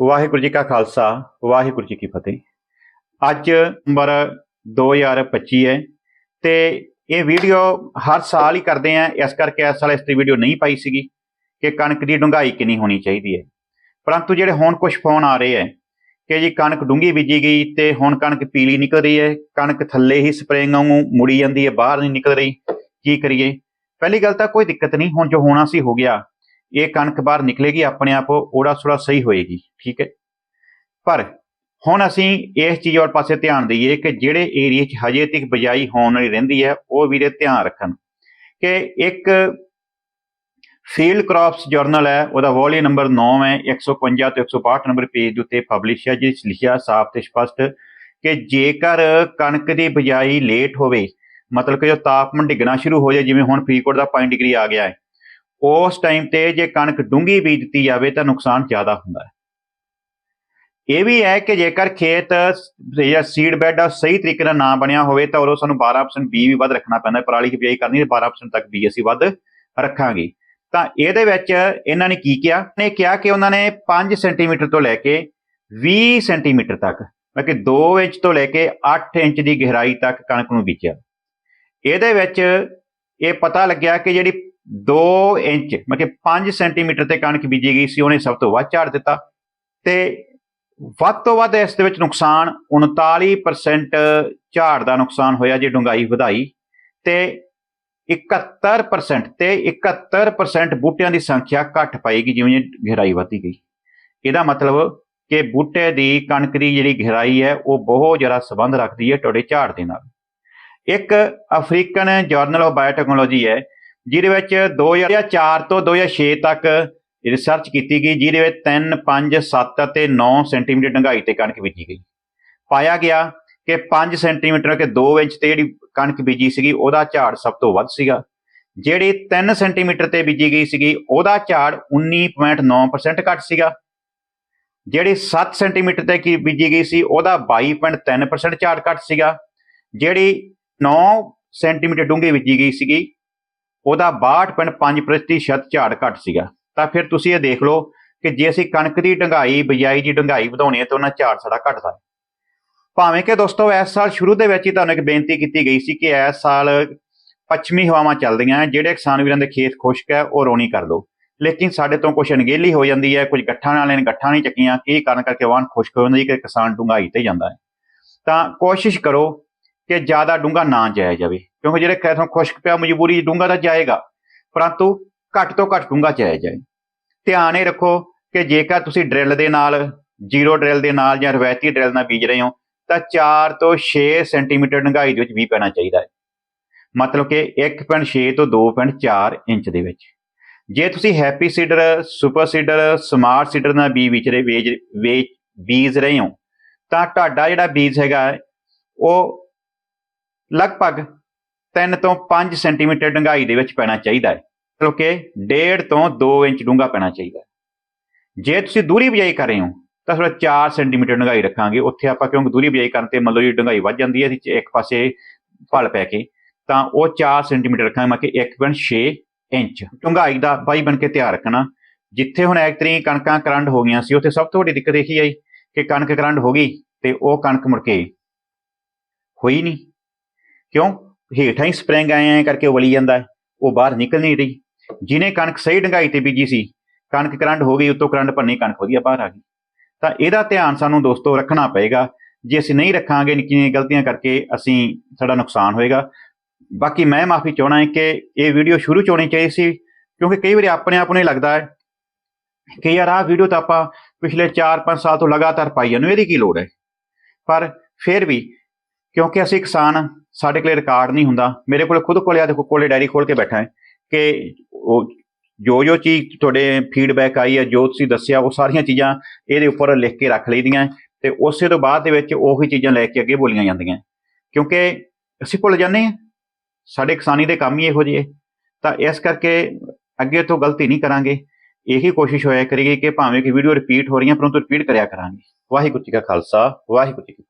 ਵਾਹਿਗੁਰੂ ਜੀ ਕਾ ਖਾਲਸਾ, ਵਾਹਿਗੁਰੂ ਜੀ ਕੀ ਫਤਿਹ। ਅੱਜ ਨੰਬਰ 2025 ਹੈ ਤੇ ਇਹ ਵੀਡੀਓ ਹਰ ਸਾਲ ਹੀ ਕਰਦੇ ਆ ਇਸ ਕਰਕੇ ਇਸ ਸਾਲ ਇਸ ਤੇ ਵੀਡੀਓ ਨਹੀਂ ਪਾਈ ਸੀਗੀ ਕਿ ਕਣਕ ਦੀ ਡੂੰਘਾਈ ਕਿੰਨੀ ਹੋਣੀ ਚਾਹੀਦੀ ਹੈ। ਪਰੰਤੂ ਜਿਹੜੇ ਹੁਣ ਕੁਝ ਫੋਨ ਆ ਰਹੇ ਹੈ ਕਿ ਜੀ ਕਣਕ ਡੂੰਗੀ ਬੀਜੀ ਗਈ ਤੇ ਹੁਣ ਕਣਕ ਪੀਲੀ ਨਿਕਲ ਰਹੀ ਹੈ, ਕਣਕ ਥੱਲੇ ਹੀ ਸਪਰੇਅ ਵਾਂਗੂ ਮੁੜੀ ਜਾਂਦੀ ਹੈ, ਬਾਹਰ ਨਹੀਂ ਨਿਕਲ ਰਹੀ। ਕੀ ਕਰੀਏ? ਪਹਿਲੀ ਗੱਲ ਤਾਂ ਕੋਈ ਦਿੱਕਤ ਨਹੀਂ। ਹੁਣ ਜੋ ਹੋਣਾ ਸੀ, ਹੋ ਗਿਆ। ਇਹ ਕਣਕ ਬਾਹਰ ਨਿਕਲੇਗੀ, ਆਪਣੇ ਆਪ ਓੜਾ ਥੋੜਾ ਸਹੀ ਹੋਏਗੀ, ਠੀਕ ਹੈ। ਪਰ ਹੁਣ ਅਸੀਂ ਇਸ ਚੀਜ਼ ਵੱਲ ਪਾਸੇ ਧਿਆਨ ਦਈਏ ਕਿ ਜਿਹੜੇ ਏਰੀਆ 'ਚ ਹਜੇ ਤੱਕ ਬਜਾਈ ਹੋਣ ਵਾਲੀ ਰਹਿੰਦੀ ਹੈ, ਉਹ ਵੀਰੇ ਧਿਆਨ ਰੱਖਣ ਕਿ ਇੱਕ ਫੀਲਡ ਕ੍ਰਾਪਸ ਜਰਨਲ ਹੈ, ਉਹਦਾ ਵੋਲੀਅਮ ਨੰਬਰ 9 ਹੈ 151 ਤੇ 162 ਨੰਬਰ ਪੇਜ ਦੇ ਉੱਤੇ ਪਬਲਿਸ਼ ਹੈ ਜਿਸ 'ਚ ਲਿਖਿਆ ਸਾਫ਼ ਤੇ ਸਪਸ਼ਟ ਕਿ ਜੇਕਰ ਕਣਕ ਦੀ ਬਜਾਈ ਲੇਟ ਹੋਵੇ, ਮਤਲਬ ਕਿ ਜੋ ਤਾਪਮਾਨ ਡਿੱਗਣਾ ਸ਼ੁਰੂ ਹੋ ਜਾਏ, ਜਿਵੇਂ ਹੁਣ ਫਰੀਦਕੋਟ ਦਾ 5 ਡਿਗਰੀ ਆ ਗਿਆ ਹੈ ਉਸ ਟਾਈਮ ਤੇ ਜੇ ਕਣਕ ਡੂੰਗੀ ਬੀਜ ਦਿੱਤੀ ਜਾਵੇ ਤਾਂ ਨੁਕਸਾਨ ਜ਼ਿਆਦਾ ਹੁੰਦਾ ਹੈ। ਇਹ ਵੀ ਹੈ ਕਿ ਜੇਕਰ ਖੇਤ ਜਾਂ ਸੀਡ ਬੈਡ ਸਹੀ ਤਰੀਕੇ ਨਾਲ ਨਾ ਬਣਿਆ ਹੋਵੇ ਤਾਂ ਉਦੋਂ ਸਾਨੂੰ 12% ਬੀ ਵੀ ਵੱਧ ਰੱਖਣਾ ਪੈਂਦਾ ਪਰਾਲੀ ਦੀ ਬਿਜਾਈ ਕਰਨੀ ਤੇ 12% ਤੱਕ ਬੀ ਅਸੀਂ ਵੱਧ ਰੱਖਾਂਗੇ। ਤਾਂ ਇਹਦੇ ਵਿੱਚ ਇਹਨਾਂ ਨੇ ਕੀ ਕਿਹਾ? ਨੇ ਕਿਹਾ ਕਿ ਉਹਨਾਂ ਨੇ 5 ਸੈਂਟੀਮੀਟਰ ਤੋਂ ਲੈ ਕੇ 20 ਸੈਂਟੀਮੀਟਰ ਤੱਕ, ਮਤਲਬ ਕਿ 2 ਇੰਚ ਤੋਂ ਲੈ ਕੇ 8 ਇੰਚ ਦੀ ਗਹਿਰਾਈ ਤੱਕ ਕਣਕ ਨੂੰ ਬੀਜਿਆ। ਇਹਦੇ ਵਿੱਚ ਇਹ ਪਤਾ ਲੱਗਿਆ ਕਿ ਜਿਹੜੀ 2 ਇੰਚ, ਮਤਲਬ ਕਿ 5 ਸੈਂਟੀਮੀਟਰ ਤੇ ਕਣਕ ਬੀਜੀ ਗਈ ਸੀ, ਉਹਨੇ ਸਭ ਤੋਂ ਵੱਧ ਝਾੜ ਦਿੱਤਾ। ਤੇ ਵੱਧ ਤੋਂ ਵੱਧ ਇਸ ਦੇ ਵਿੱਚ ਨੁਕਸਾਨ 39% ਝਾੜ ਦਾ ਨੁਕਸਾਨ ਹੋਇਆ, ਜੇ ਡੁੰਗਾਈ ਵਧਾਈ। ਤੇ 71% ਤੇ 71% ਬੂਟਿਆਂ ਦੀ ਸੰਖਿਆ ਘਟ ਪਾਏਗੀ, ਜਿਵੇਂ ਜਿਵੇਂ ਗਹਿਰਾਈ ਵਧਦੀ ਗਈ। ਇਹਦਾ ਮਤਲਬ ਕਿ ਬੂਟੇ ਦੀ ਕਣਕ ਦੀ ਜਿਹੜੀ ਗਹਿਰਾਈ ਹੈ, ਉਹ ਬਹੁਤ ਜ਼ਿਆਦਾ ਸੰਬੰਧ ਰੱਖਦੀ ਹੈ ਤੁਹਾਡੇ ਝਾੜ ਦੇ ਨਾਲ। ਇੱਕ ਅਫਰੀਕਨ ਜਰਨਲ ਆਫ ਬਾਇਓਟੈਕਨੋਲੋਜੀ ਹੈ ਜਿਹਦੇ ਵਿੱਚ 2004 ਤੋਂ 2006 ਤੱਕ ਰਿਸਰਚ ਕੀਤੀ ਗਈ, ਜਿਹਦੇ ਵਿੱਚ 3 5 7 ਅਤੇ 9 ਸੈਂਟੀਮੀਟਰ ਡੂੰਘਾਈ ਤੇ ਕਣਕ ਬੀਜੀ ਗਈ। ਪਾਇਆ ਗਿਆ ਕਿ 5 ਸੈਂਟੀਮੀਟਰ ਕੇ 2 ਇੰਚ ਤੇ ਜਿਹੜੀ ਕਣਕ ਬੀਜੀ ਸੀਗੀ, ਉਹਦਾ ਝਾੜ ਸਭ ਤੋਂ ਵੱਧ ਸੀਗਾ। ਜਿਹੜੀ 3 ਸੈਂਟੀਮੀਟਰ ਤੇ ਬੀਜੀ ਗਈ ਸੀਗੀ, ਉਹਦਾ ਝਾੜ 19.9% ਘੱਟ ਸੀਗਾ। ਜਿਹੜੀ 7 ਸੈਂਟੀਮੀਟਰ ਤੇ ਕੀ ਬੀਜੀ ਗਈ ਸੀ, ਉਹਦਾ 22.3% ਝਾੜ ਘੱਟ ਸੀਗਾ। ਜਿਹੜੀ 9 ਸੈਂਟੀਮੀਟਰ ਡੂੰਘੀ ਬੀਜੀ ਗਈ ਸੀਗੀ ਉਹਦਾ 62.5% ਝਾੜ ਘੱਟ ਸੀਗਾ। ਤਾਂ ਫਿਰ ਤੁਸੀਂ ਇਹ ਦੇਖ ਲਓ ਕਿ ਜੇ ਅਸੀਂ ਕਣਕ ਦੀ ਡੰਗਾਈ ਬਿਜਾਈ ਦੀ ਡੰਗਾਈ ਵਧਾਉਣੀ ਹੈ ਤਾਂ ਉਹਨਾਂ ਝਾੜ ਸਾਡਾ ਘਟਦਾ ਹੈ ਭਾਵੇਂ ਕਿ ਦੋਸਤੋ ਇਸ ਸਾਲ ਸ਼ੁਰੂ ਦੇ ਵਿੱਚ ਹੀ ਤੁਹਾਨੂੰ ਇੱਕ ਬੇਨਤੀ ਕੀਤੀ ਗਈ ਸੀ ਕਿ ਇਸ ਸਾਲ ਪੱਛਮੀ ਹਵਾਵਾਂ ਚੱਲਦੀਆਂ ਜਿਹੜੇ ਕਿਸਾਨ ਵੀਰਾਂ ਦੇ ਖੇਤ ਖੁਸ਼ਕ ਹੈ, ਉਹ ਰੋਣੀ ਕਰ ਲਓ। ਲੇਕਿਨ ਸਾਡੇ ਤੋਂ ਕੁਝ ਅਣਗੇਲੀ ਹੋ ਜਾਂਦੀ ਹੈ, ਕੁਝ ਗੱਠਾਂ ਵਾਲਿਆਂ ਨੇ ਗੱਠਾਂ ਨਹੀਂ ਚੱਕੀਆਂ ਕੀ ਕਾਰਨ ਕਰਕੇ ਵਾਹਨ ਖੁਸ਼ਕ ਹੋ ਜਾਂਦੀ ਕਿ ਕਿਸਾਨ ਡੂੰਘਾਈ ਤੇ ਜਾਂਦਾ ਹੈ। ਤਾਂ ਕੋਸ਼ਿਸ਼ ਕਰੋ ਕਿ ਜ਼ਿਆਦਾ ਡੂੰਘਾ ਨਾ ਜਾਇਆ ਜਾਵੇ। ਕਿਉਂਕਿ ਜਿਹੜੇ ਖੇਤੋਂ ਖੁਸ਼ਕ ਪਿਆ, ਮਜਬੂਰੀ ਡੂੰਘਾ ਤਾਂ ਜਾਏਗਾ, ਪਰੰਤੂ ਘੱਟ ਤੋਂ ਘੱਟ ਡੂੰਘਾ ਜਾਇਆ ਜਾਏ। ਧਿਆਨ ਇਹ ਰੱਖੋ ਕਿ ਜੇਕਰ ਤੁਸੀਂ ਡਰਿਲ ਦੇ ਨਾਲ, ਜ਼ੀਰੋ ਡਰਿਲ ਦੇ ਨਾਲ ਜਾਂ ਰਵਾਇਤੀ ਡਰਿਲ ਨਾਲ ਬੀਜ ਰਹੇ ਹੋ, ਤਾਂ 4 ਤੋਂ 6 ਸੈਂਟੀਮੀਟਰ ਡੂੰਘਾਈ ਦੇ ਵਿੱਚ ਵੀ ਪੈਣਾ ਚਾਹੀਦਾ ਹੈ। ਮਤਲਬ ਕਿ 1.6 ਤੋਂ 2.4 ਇੰਚ ਦੇ ਵਿੱਚ। ਜੇ ਤੁਸੀਂ happy seeder, super seeder, smart seeder ਨਾਲ ਬੀ ਵਿਚ ਰਹੇ, ਵੇਜ ਵੇਚ ਬੀਜ ਰਹੇ ਹੋ, ਤਾਂ ਤੁਹਾਡਾ ਜਿਹੜਾ ਬੀਜ ਹੈਗਾ, ਉਹ ਲਗਭਗ 3 ਤੋਂ 5 ਸੈਂਟੀਮੀਟਰ ਡੂੰਘਾਈ ਦੇ ਵਿੱਚ ਪੈਣਾ ਚਾਹੀਦਾ ਹੈ। ਮਤਲਬ ਕਿ 1.5 ਤੋਂ 2 ਇੰਚ ਡੂੰਘਾ ਪੈਣਾ ਚਾਹੀਦਾ ਜੇ ਤੁਸੀਂ ਦੂਰੀ ਬਿਜਾਈ ਕਰ ਰਹੇ ਹੋ, ਤਾਂ ਥੋੜਾ 4 ਸੈਂਟੀਮੀਟਰ ਡੂੰਘਾਈ ਰੱਖਾਂਗੇ। ਉੱਥੇ ਆਪਾਂ ਕਿਉਂਕਿ ਦੂਰੀ ਬਿਜਾਈ ਕਰਨ ਤੇ ਮਤਲਬ ਜੀ ਡੂੰਘਾਈ ਵੱਧ ਜਾਂਦੀ ਹੈ, ਇਹਦੇ ਇੱਕ ਪਾਸੇ ਫਲ ਪੈ ਕੇ, ਤਾਂ ਉਹ 4 ਸੈਂਟੀਮੀਟਰ ਰੱਖਾਂਗੇ। ਮੈਂ ਕਿ 1.6 ਇੰਚ ਡੂੰਘਾਈ ਦਾ ਬਾਈ ਬਣ ਕੇ ਤਿਆਰ ਰੱਖਣਾ। ਜਿੱਥੇ ਹੁਣ ਐਕਤਰੀ ਕਣਕਾਂ ਕਰੰਡ ਹੋ ਗਈਆਂ ਸੀ, ਉੱਥੇ ਸਭ ਤੋਂ ਵੱਡੀ ਦਿੱਕਤ ਇਹੀ ਆਈ ਕਿ ਕਣਕ ਕਰੰਡ ਹੋ ਗਈ ਤੇ ਉਹ ਕਣਕ ਮੁੜ ਕੇ ਹੋਈ ਨਹੀਂ। ਕਿਉਂ? ਹੇਠਾਂ ਹੀ ਸਪਰਿੰਗ ਆਏ ਐ ਕਰਕੇ ਵਲੀ ਜਾਂਦਾ ਹੈ। ਉਹ ਬਾਹਰ ਨਿਕਲ ਨਹੀਂ ਰਹੀ। ਜਿਹਨੇ ਕਣਕ ਸਹੀ ਡੰਗਾਈ ਤੇ ਬੀਜੀ ਸੀ, ਕਣਕ ਕਰੰਟ ਹੋ ਗਈ, ਉਤੋਂ ਕਰੰਟ ਭੰਨੀ ਕਣਕ ਵਧੀਆ ਬਾਹਰ ਆ ਗਈ। ਤਾਂ ਇਹਦਾ ਧਿਆਨ ਸਾਨੂੰ ਦੋਸਤੋ ਰੱਖਣਾ ਪਏਗਾ। ਜੇ ਅਸੀਂ ਨਹੀਂ ਰੱਖਾਂਗੇ, ਨਿੱਕੀਆਂ ਗਲਤੀਆਂ ਕਰਕੇ ਅਸੀਂ ਸਾਡਾ ਨੁਕਸਾਨ ਹੋਏਗਾ। ਬਾਕੀ ਮੈਂ ਮਾਫੀ ਚਾਹਣਾ ਹੈ ਕਿ ਇਹ ਵੀਡੀਓ ਸ਼ੁਰੂ ਚ ਹੋਣੀ ਚਾਹੀਦੀ ਸੀ, ਕਿਉਂਕਿ ਕਈ ਵਾਰੀ ਆਪਣੇ ਆਪ ਨੂੰ ਲੱਗਦਾ ਹੈ ਕਿ ਯਾਰ ਆਹ ਵੀਡੀਓ ਤਾਂ ਆਪਾਂ ਪਿਛਲੇ 4-5 ਸਾਲ ਤੋਂ ਲਗਾਤਾਰ ਪਾਈ ਜਾਂਦੇ ਇਹਦੀ ਕੀ ਲੋੜ ਹੈ? ਪਰ ਫਿਰ ਵੀ, ਕਿਉਂਕਿ ਅਸੀਂ ਕਿਸਾਨ ਸਾਡੇ ਕੋਲੇ ਰਿਕਾਰਡ ਨਹੀਂ ਹੁੰਦਾ। ਮੇਰੇ ਕੋਲੇ ਖੁਦ ਕੋਲੇ ਆ, ਦੇਖੋ, ਕੋਲੇ ਡਾਇਰੀ ਖੋਲ ਕੇ ਬੈਠਾ ਹੈ ਕਿ ਉਹ ਜੋ ਜੋ ਚੀਜ਼ ਤੁਹਾਡੇ ਫੀਡਬੈਕ ਆਈ ਹੈ, ਜੋ ਤੁਸੀਂ ਦੱਸਿਆ, ਉਹ ਸਾਰੀਆਂ ਚੀਜ਼ਾਂ ਇਹਦੇ ਉੱਪਰ ਲਿਖ ਕੇ ਰੱਖ ਲਈਦੀਆਂ ਤੇ ਉਸੇ ਤੋਂ ਬਾਅਦ ਦੇ ਵਿੱਚ ਉਹੀ ਚੀਜ਼ਾਂ ਲੈ ਕੇ ਅੱਗੇ ਬੋਲੀਆਂ ਜਾਂਦੀਆਂ ਕਿਉਂਕਿ ਅਸੀਂ ਭੁੱਲ ਜਾਂਦੇ ਹਾਂ। ਸਾਡੇ ਕਿਸਾਨੀ ਦੇ ਕੰਮ ਹੀ ਇਹੋ ਜਿਹੇ। ਤਾਂ ਇਸ ਕਰਕੇ ਅੱਗੇ ਤੋਂ ਗਲਤੀ ਨਹੀਂ ਕਰਾਂਗੇ। ਇਹੀ ਕੋਸ਼ਿਸ਼ ਹੋਇਆ ਕਰੇਗੀ ਕਿ ਭਾਵੇਂ ਕਿ ਵੀਡੀਓ ਰਿਪੀਟ ਹੋ ਰਹੀਆਂ, ਪਰੰਤੂ ਰਿਪੀਟ ਕਰਿਆ ਕਰਾਂਗੇ। ਵਾਹਿਗੁਰੂ ਜੀ ਕਾ ਖਾਲਸਾ, ਵਾਹਿਗੁਰੂ ਜੀ ਕੀ